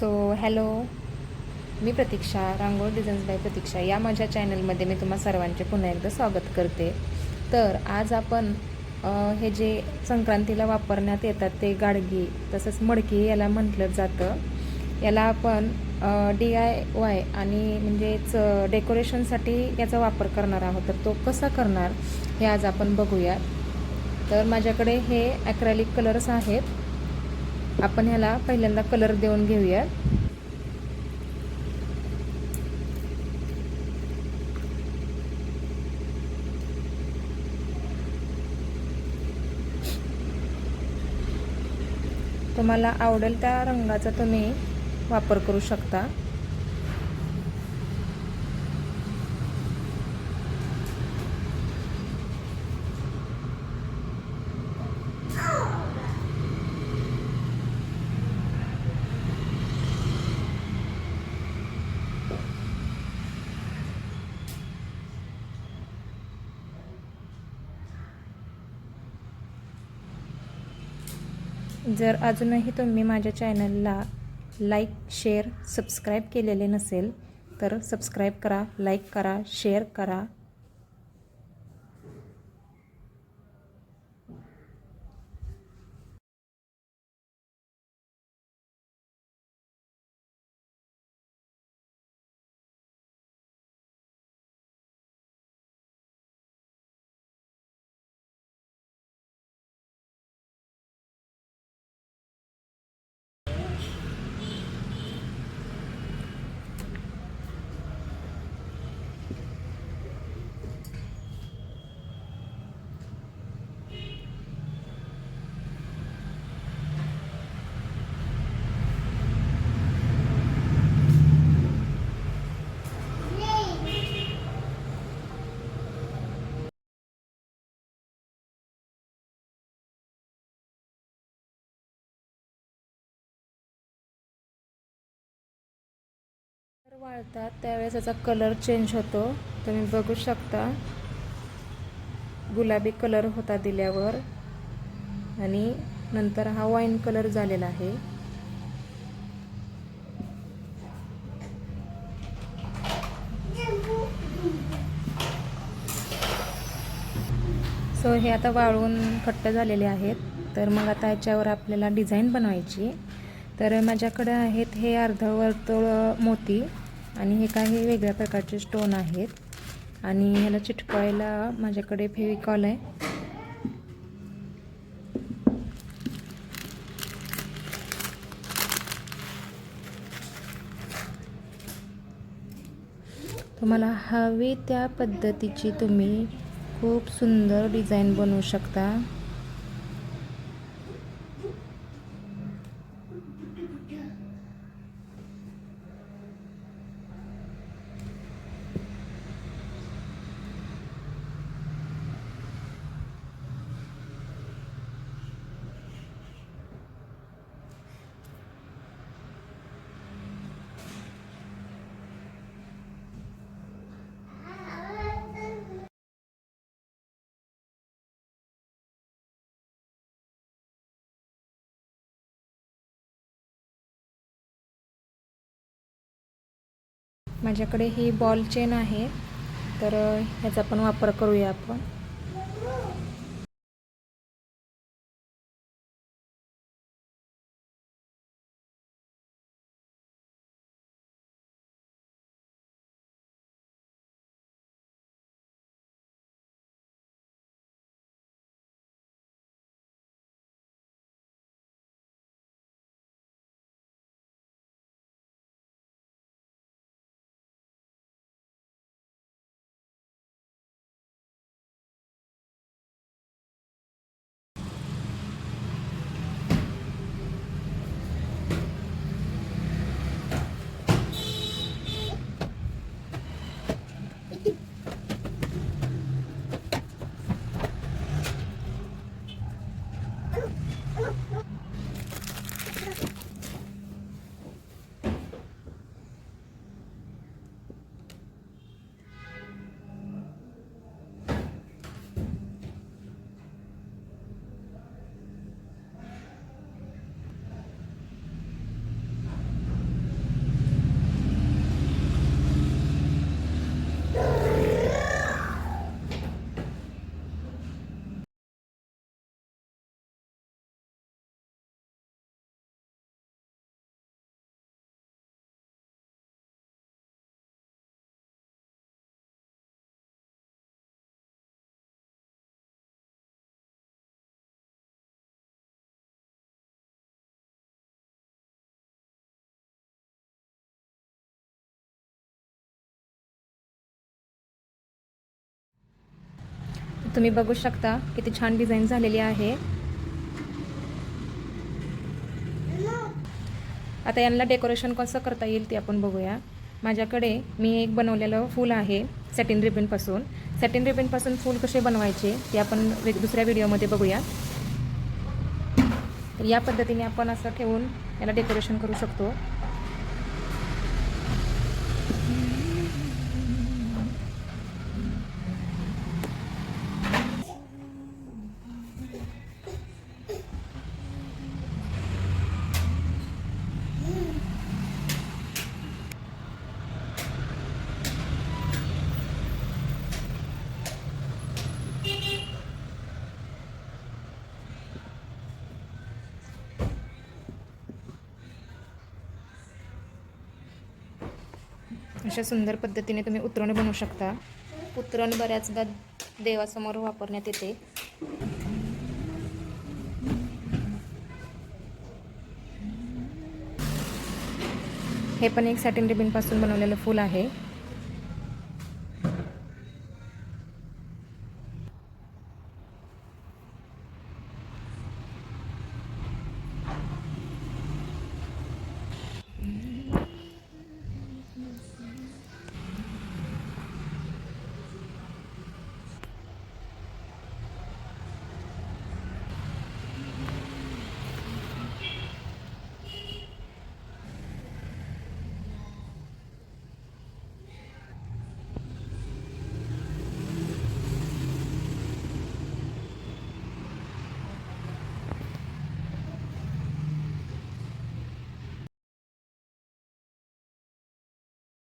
So hello मी Pratiksha रांगोळ designs by Pratiksha. या माझ्या चॅनलमध्ये मी तुम्हा सर्वांचे पुन्हा एकदा स्वागत करते. तर आज आपण हे जे संक्रांतीला वापरण्यात येतात ते गाडगी तसंच मडकी याला म्हटलं जातं. याला आपण डी आय वाय आणि म्हणजेच डेकोरेशनसाठी याचा वापर करणार आहोत. तर तो कसा करणार हे आज आपण बघूयात. तर माझ्याकडे हे ॲक्रेलिक कलर्स आहेत. आपण ह्याला पहिल्यांदा कलर देऊन घेऊयात. तुम्हाला आवडेल त्या रंगाचा तुम्ही वापर करू शकता. जर अजूनही तुम्ही माझ्या चॅनलला लाईक शेअर सबस्क्राईब केलेले नसेल तर सबस्क्राईब करा लाईक करा शेअर करा तर वाळतात त्यावेळेस त्याचा कलर चेंज होतो. तुम्ही बघू शकता. गुलाबी कलर होता दिल्यावर. आणि नंतर हा वाईन कलर झालेला आहे. सो हे आता वाळून खट्ट झालेले आहेत. तर मग आता याच्यावर आपल्याला डिझाईन बनवायची. तर माझ्याकडे आहेत हे अर्धवर्तुळ मोती. आणि हे काही वेगळ्या प्रकारचे स्टोन आहेत. आणि ह्याला चिटकवायला माझ्याकडे फेविकॉल आहे. तुम्हाला हवी त्या पद्धतीची तुम्ही खूप सुंदर डिझाईन बनवू शकता. माझ्याकडे ही बॉल चेन आहे. तर ह्याचा पण वापर करूया आपण. तुम्ही बघू शकता किती छान डिझाईन झालेली आहे. आता यांना डेकोरेशन कसं करता येईल ते आपण बघूया. माझ्याकडे मी एक बनवलेलं फूल आहे सॅटिन रिबनपासून सॅटिन रिबनपासून फूल कसे बनवायचे ते आपण वेग दुसऱ्या व्हिडिओमध्ये बघूया. तर या पद्धतीने आपण असं ठेवून याला डेकोरेशन करू शकतो. अशा सुंदर पद्धतीने तुम्ही उतरण बनवू शकता. उतरण बऱ्याचदा देवासमोर वापरण्यात येते. हे पण एक सॅटिन रिबिनपासून बनवलेलं फूल आहे.